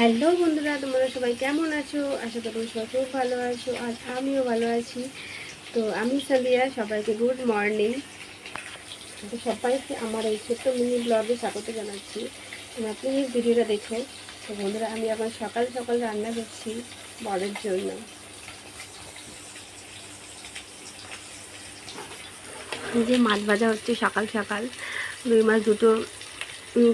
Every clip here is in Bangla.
হ্যালো বন্ধুরা, তোমরা সবাই কেমন আছো? আশা করি সবাই খুব ভালো আছো আর আমিও ভালো আছি। তো আমি সাদিয়া সবাইকে গুড মর্নিং তো সবাইকে আমার এই ছোট্ট মিনি ব্লগে স্বাগত জানাচ্ছি। তোমরা প্লিজ ভিডিওটা দেখো। তো বন্ধুরা, আমি এখন সকাল সকাল রান্না করছি বরের জন্য। যে মাছ ভাজা হচ্ছে সকাল সকাল। দুই মাছ দুটো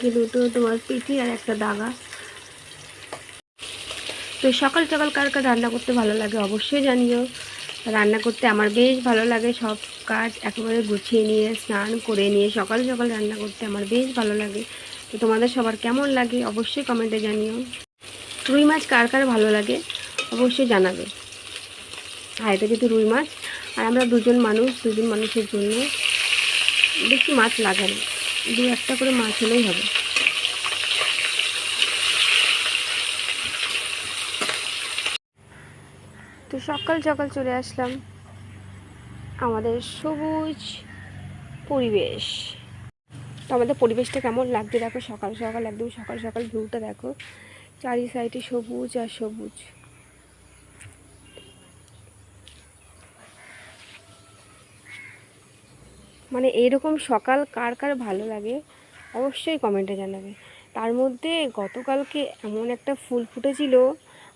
কি দুটো, তোমার পিঠি আর একটা দাগা। তো সকাল সকাল কার কার রান্না করতে ভালো লাগে অবশ্যই জানিও। রান্না করতে আমার বেশ ভালো লাগে, সব কাজ একেবারে গুছিয়ে নিয়ে, স্নান করে নিয়ে, সকাল সকাল রান্না করতে আমার বেশ ভালো লাগে। তো তোমাদের সবার কেমন লাগে অবশ্যই কমেন্টে জানিও। রুই মাছ কার কার ভালো লাগে অবশ্যই জানাবে। আর এটা যেহেতু রুই মাছ, আর আমরা দুজন মানুষ, দুজন মানুষের জন্য বেশি মাছ লাগে না। দু একটা করে মাছ হলেই হবে। তো সকাল সকাল চলে আসলাম আমাদের সবুজ পরিবেশ। তো আমাদের পরিবেশটা কেমন লাগছে দেখো? সকাল সকাল একদম সকাল সকাল ভিউটা দেখো। চারি সাইডে সবুজ আর সবুজ। মানে এইরকম সকাল কার কার ভালো লাগে অবশ্যই কমেন্টে জানাবে। তার মধ্যে গতকালকে এমন একটা ফুল ফুটেছিল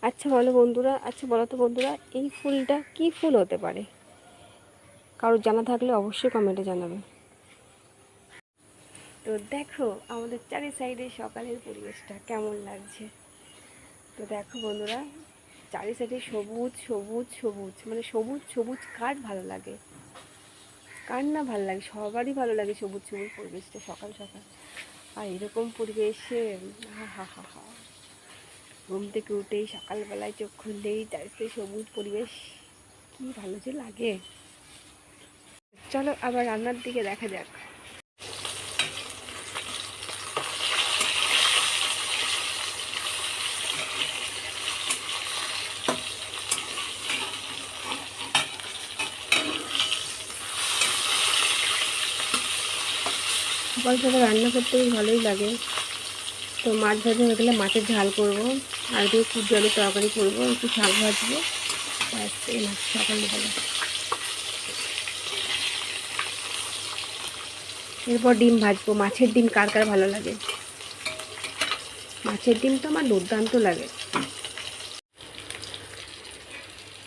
আচ্ছা বলো বন্ধুরা আচ্ছা বলো তো বন্ধুরা, এই ফুলটা কি ফুল হতে পারে? কারোর জানা থাকলে অবশ্যই কমেন্টে জানাবে। তো দেখো, আমাদের চারি সাইডে সকালের পরিবেশটা কেমন লাগছে? তো দেখো বন্ধুরা, চারি সাইডে সবুজ সবুজ সবুজ মানে সবুজ সবুজ কার ভালো লাগে? কার না ভালো লাগে? সবারই ভালো লাগে সবুজ সবুজ পরিবেশটা সকাল সকাল। আর এরকম পরিবেশে হা হা হা হা। ঘুম থেকে উঠেই সকালবেলায় চোখ খুললেই চারিদিকে সবুজ পরিবেশ। কি ভালো যে লাগে। চলো আবার রান্নার দিকে দেখা যাক। সকাল সকাল রান্না করতে ভালোই লাগে। তো মাছ ভাজা হয়ে গেলে মাছের ঝাল করব। আর একটু কুট জলের তরকারি করব, একটু শাক ভাজবো। সকালবেলা এরপর ডিম ভাজবো। মাছের ডিম কার কার ভালো লাগে? মাছের ডিম তো আমার দুর্দান্ত লাগে।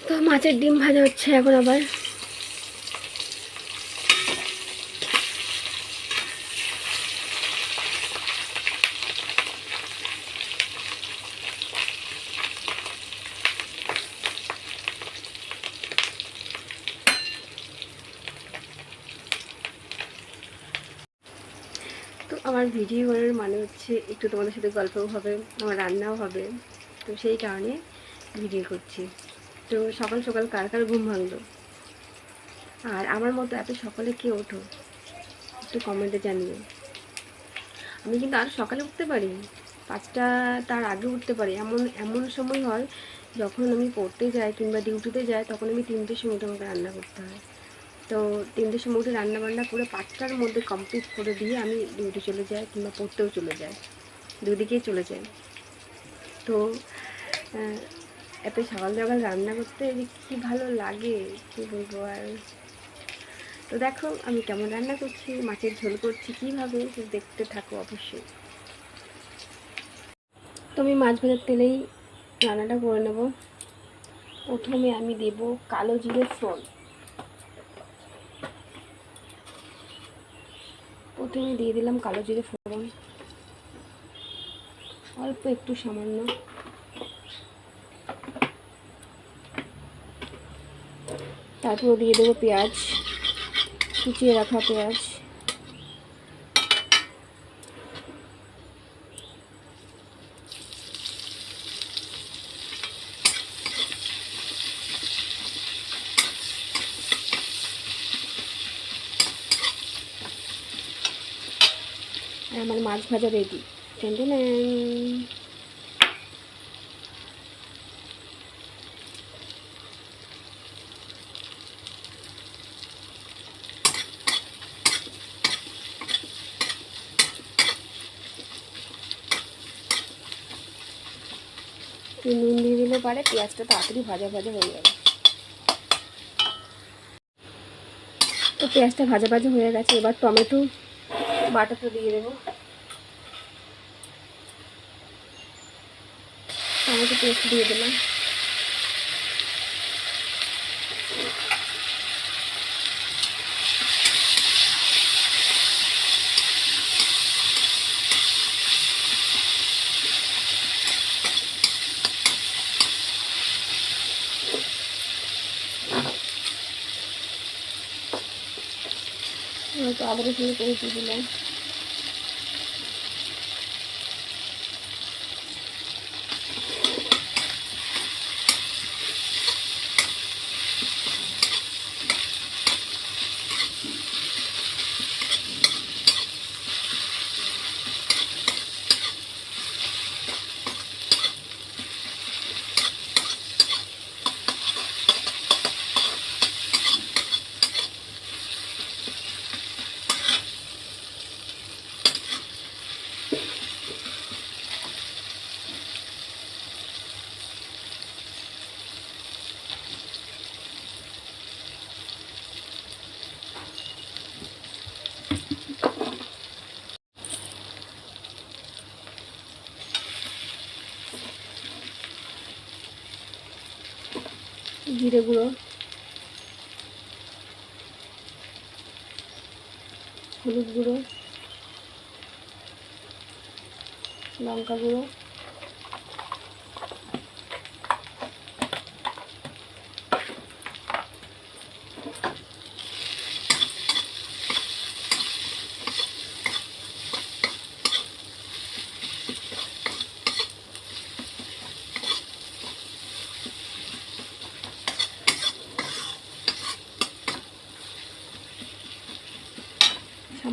তো মাছের ডিম ভাজা হচ্ছে এখন আবার তো আমার ভিডিও করার মানে হচ্ছে একটু তোমাদের সাথে গল্পও হবে, আমার রান্নাও হবে, তো সেই কারণে ভিডিও করছি। তো সকাল সকাল কার কার ঘুম ভাঙলো? আর আমার মতো এত সকালে কে ওঠো? একটু কমেন্টে জানিও। আমি কিন্তু আরও সকালে উঠতে পারি, পাঁচটা তার আগে উঠতে পারি। এমন এমন সময় হয় যখন আমি পড়তে যাই কিংবা ডিউটিতে যাই, তখন আমি তিনটের সময় তোমাকে রান্না করতে হয়। তো তিনটের সময় উঠে রান্না বান্না করে পাঁচটার মধ্যে কমপ্লিট করে দিয়ে আমি ডিউটি চলে যাই কিংবা পড়তেও চলে যাই। দুদিকেই চলে যাই। তো এত সকাল সকাল রান্না করতে যে কী ভালো লাগে, কী বলব আর? তো দেখো, আমি কেমন রান্না করছি, মাছের ঝোল করছি, কীভাবে দেখতে থাকো অবশ্যই। তো আমি মাছ ভাজার তেলেই রান্নাটা করে নেব। প্রথমে আমি দেব কালো জিরে ফোড়ন। প্রথমে দিয়ে দিলাম কালো জিরে ফোড়ন। অল্প একটু সামান্য। তারপর দিয়ে দেবো পেঁয়াজ, কুচিয়ে রাখা পেঁয়াজ আর আমার মাছ ভাজা রেডি নুন দিয়ে দিলে পারে, পেঁয়াজটা তাড়াতাড়ি ভাজা ভাজা হয়ে যাবে। তো পেঁয়াজটা ভাজা ভাজা হয়ে গেছে, এবার টমেটো বাটাটা দিয়ে দেবো। টমেটো পেস্ট দিয়ে দিলাম তো আবার দিলাম। জিরে গুঁড়ো। হলুদ গুঁড়ো। লঙ্কা গুঁড়ো।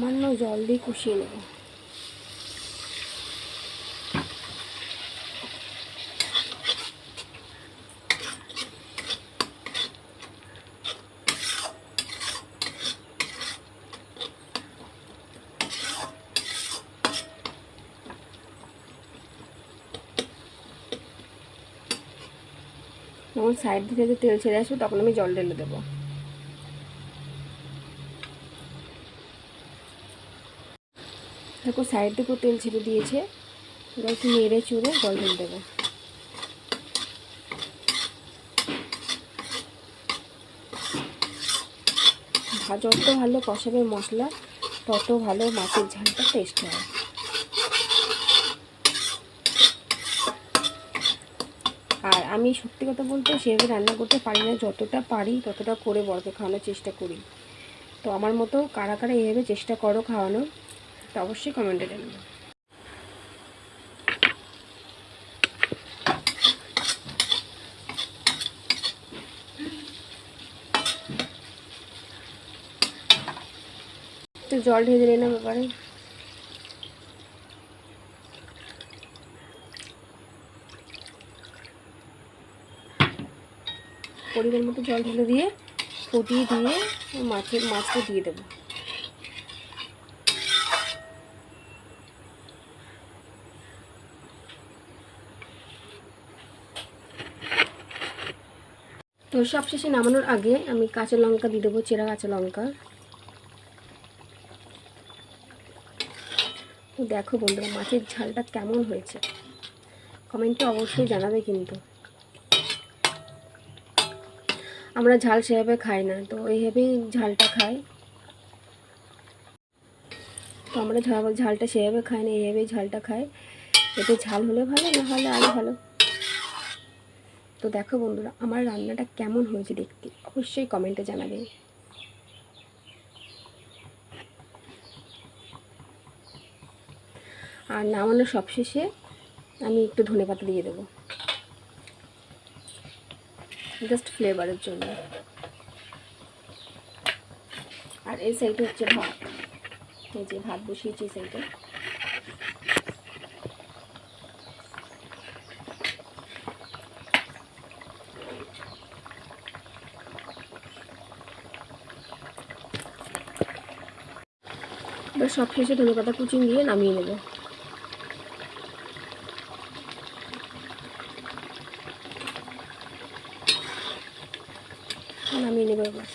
সামান্য জল দিয়ে কষিয়ে নেব। যখন সাইড থেকে তেল ছেড়ে আসবে, তখন আমি জল ঢেলে দেবো। দেখো সাইড থেকেও তেল ছেড়ে দিয়েছে। এবার একটু নেড়ে চুড়ে ঢেলে দেবো। যত ভালো কষাবে মশলা, তত ভালো মাছের ঝালটা টেস্ট হয় আর আমি সত্যি কথা বলতে সেভাবে রান্না করতে পারি না। যতটা পারি ততটা করে বরকে খাওয়ানোর চেষ্টা করি। তো আমার মতো কারা কারা এইভাবে চেষ্টা করো খাওয়ানোর তা অবশ্যই কমেন্টে জানাবে তো জল ঢেলে দিলে না ব্যাপারে পরিমাণ মতো জল ঢেলে দিয়ে ফুটিয়ে দিয়ে মাছের মাছটা দিয়ে দেবো। তো সব শেষে নামানোর আগে আমি কাঁচা লঙ্কা দিয়ে দেবো, চেরা কাঁচা লঙ্কা। দেখো বন্ধুরা, মাছের ঝালটা কেমন হয়েছে। কমেন্টে অবশ্যই জানাবে কিন্তু। আমরা ঝাল সেভাবে খাই না, তো এইভাবেই ঝালটা খাই। তো আমরা ঝাল, ঝালটা সেভাবে খাই না, এইভাবেই ঝালটা খাই। এতে ঝাল হলে ভালো, না হলে আরও ভালো। তো দেখো বন্ধুরা, আমার রান্নাটা কেমন হয়েছে দেখতে? অবশ্যই কমেন্টে জানাবে। আর নামানোর সবশেষে আমি একটু ধনে পাতা দিয়ে দেবো। জাস্ট ফ্লেভারের জন্য। আর এই সাইডে হচ্ছে ভাত। এই যে ভাত বসিয়েছি এই সাইডে এবার সব শেষে ধনে পাতা কুচিন দিয়ে নামিয়ে নেব। নামিয়ে নেব এবার।